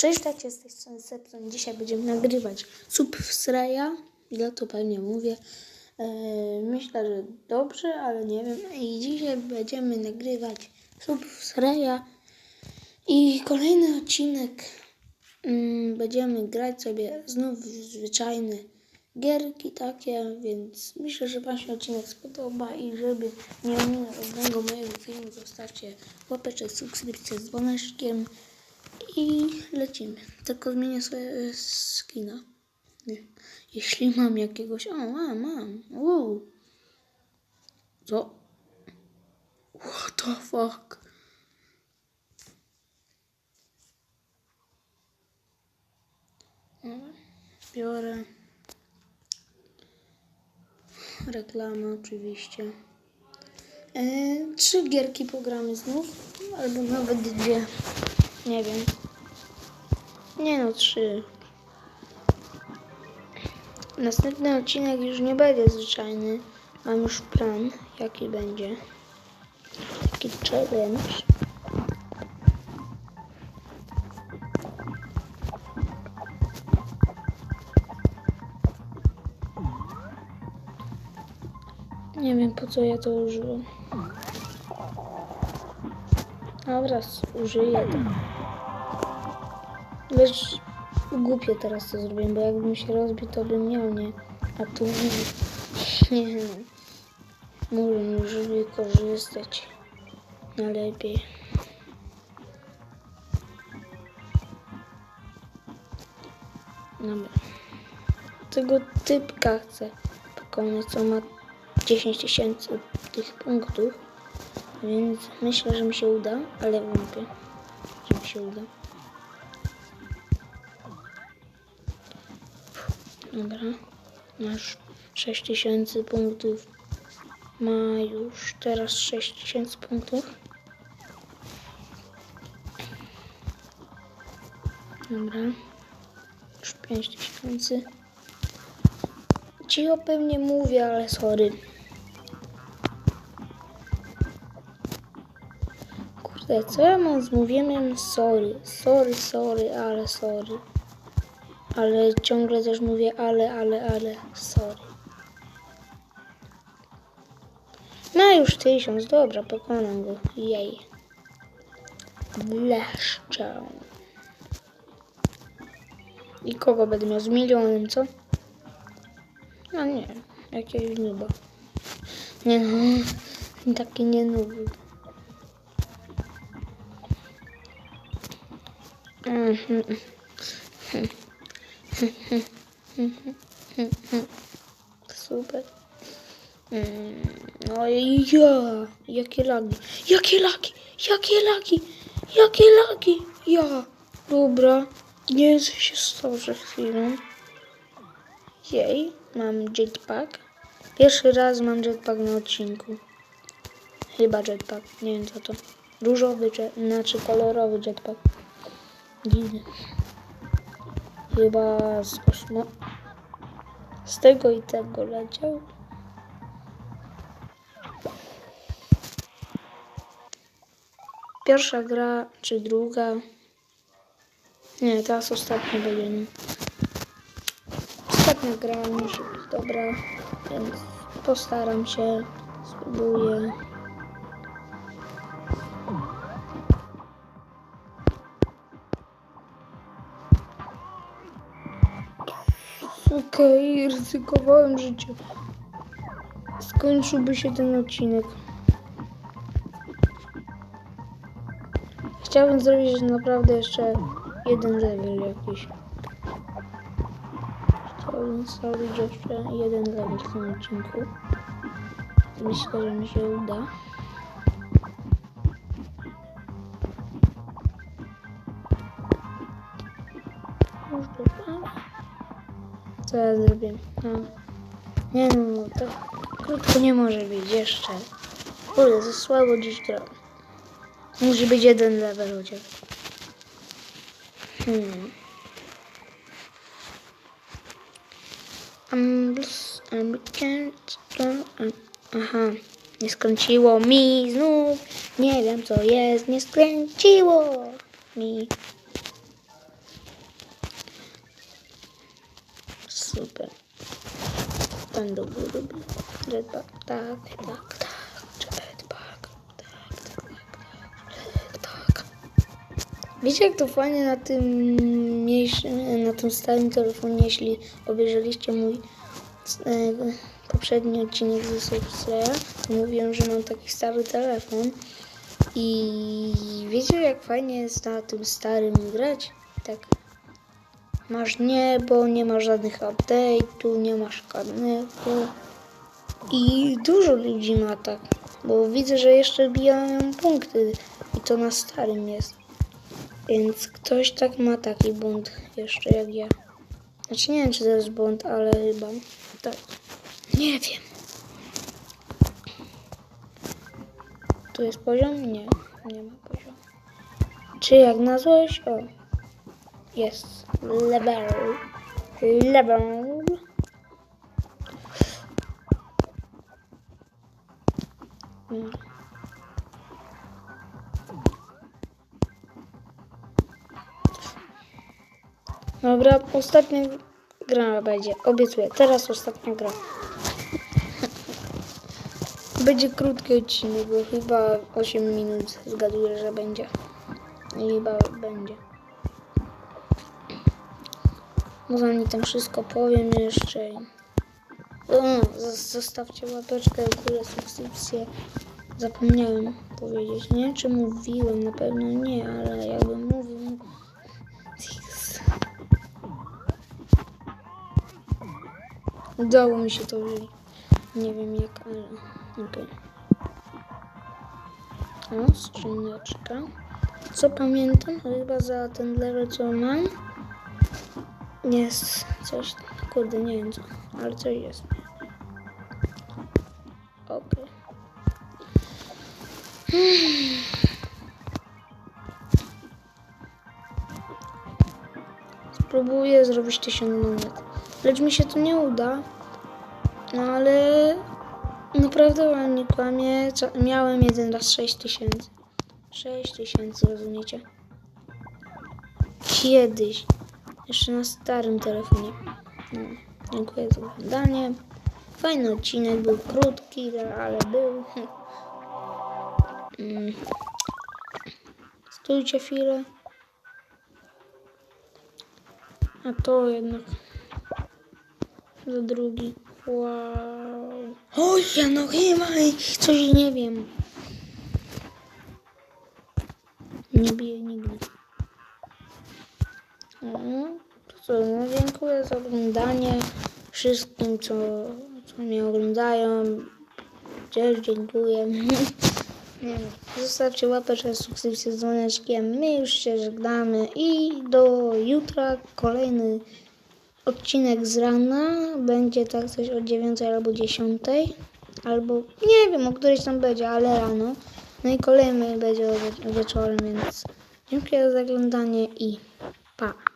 Cześć, tak z tej strony Sepson. Dzisiaj będziemy nagrywać Subsreya. Ile to pewnie mówię. Eee, myślę, że dobrze, ale nie wiem. I dzisiaj będziemy nagrywać Subsreya. I kolejny odcinek. Mm, będziemy grać sobie znów w zwyczajne gierki takie, więc myślę, że Wam się odcinek spodoba i żeby nie ominąć żadnego mojego filmu, zostawcie łapeczkę, subskrypcję z dzwoneczkiem i lecimy. Tylko zmienię swoje e, skina. Nie. Jeśli mam jakiegoś... O, mam, mam. Wow. Co? What the fuck? Biorę. Reklama oczywiście. E, trzy gierki pogramy znów. Albo nawet dwie. Nie wiem. Nie no, trzy. Następny odcinek już nie będzie zwyczajny. Mam już plan, jaki będzie. Taki challenge. Nie wiem po co ja to użyłem. Dobra, użyję to. Lecz głupie teraz to zrobiłem, bo jakbym się rozbił, to bym miał, nie? A tu nie. No. Może już wykorzystać najlepiej. Dobra. Tego typka chcę pokonać, co ma 10 tysięcy tych punktów. Więc myślę, że mi się uda, ale wątpię, że mi się uda. Dobra, masz 6000 punktów. Ma już teraz 6000 punktów. Dobra, już 5000. Cicho pewnie mówię, ale sorry. Kurde, co ja mam z mówieniem sorry? Sorry, sorry, ale sorry. Ale ciągle też mówię ale, ale, ale, sorry. No już tysiąc, dobra, pokonam go. Jej. Leszczę. I kogo będę miał? Z milionem, co? No nie, jakiegoś nuba. Nie no, taki nie nuby. Mhm. Super. Mm, No i ja, jakie lagi, jakie lagi, jakie lagi, jakie lagi, ja. Dobra, nie co się stało że chwilą. Jej, mam jetpack. Pierwszy raz mam jetpack na odcinku. Chyba jetpack, nie wiem co to. Różowy, jet, znaczy kolorowy jetpack. Dziwny. Chyba z kosmo... Z tego i tego leciał. Pierwsza gra, czy druga? Nie, teraz ostatnia będzie. Ostatnia gra musi być dobra, więc postaram się, spróbuję. Okej, ryzykowałem życie. Skończyłby się ten odcinek. Chciałbym zrobić naprawdę jeszcze jeden level jakiś. Chciałbym zrobić jeszcze jeden level w tym odcinku. Myślę, że mi się uda. Już dobra. Co ja zrobię? No. Nie no, to krótko nie może być jeszcze. Kurde, za słabo dziś gram. Musi być jeden level chociaż. Hmm. Um, um, um, aha, nie skręciło mi znów. Nie wiem co jest, nie skręciło mi. Super. Ten do góry był. Jetpack, tak, tak, tak. Jetpack, tak, tak, tak. Jetpack. Wiecie jak to fajnie na tym mniejszym, na tym starym telefonie, jeśli obejrzeliście mój e, poprzedni odcinek ze Subsrea, to mówiłem, że mam taki stary telefon i wiecie jak fajnie jest na tym starym grać? Tak. Masz niebo, nie ma żadnych update'ów, nie masz karnetu i dużo ludzi ma tak, bo widzę, że jeszcze bijają punkty i to na starym jest. Więc ktoś tak ma taki błąd jeszcze jak ja. Znaczy nie wiem, czy to jest błąd, ale chyba tak. Nie wiem. Tu jest poziom? Nie, nie ma poziomu. Czy jak nazwać? O, jest. Level. Level. Dobra, ostatnia gra będzie. Obiecuję. Teraz ostatnia gra. Będzie krótki odcinek, bo chyba 8 minut zgaduję, że będzie. Chyba będzie. Może mi tam wszystko powiem jeszcze. O, zostawcie łapeczkę w górę, subskrypcję. Zapomniałem powiedzieć. Nie wiem, czy mówiłem, na pewno nie, ale jakbym mówił. Jezus. Udało mi się to wyjść. Nie wiem jak, ale okej. O, skrzyneczka. Co pamiętam? Chyba za ten level co mam jest coś, kurde nie wiem co, ale coś jest. Okej. Spróbuję zrobić 1000 monet. Lecz mi się to nie uda. No ale naprawdę wam nie kłamię. Co, miałem jeden raz 6000. 6000, rozumiecie? Kiedyś. Jeszcze na starym telefonie. No, dziękuję za oglądanie. Fajny odcinek, był krótki, ale był. Mm. Stójcie chwilę. A to jednak za drugi. Wow. Oj, ja no chyba coś nie wiem. Nie biję nigdy. No, to co, no dziękuję za oglądanie wszystkim, co, co mnie oglądają. Też dziękuję. Zostawcie łapeczkę, subskrypcję z dzwoneczkiem. My już się żegnamy i do jutra kolejny odcinek z rana. Będzie tak coś o 9 albo 10. Albo nie wiem, o którejś tam będzie, ale rano. No i kolejny będzie wieczorem, więc dziękuję za oglądanie i.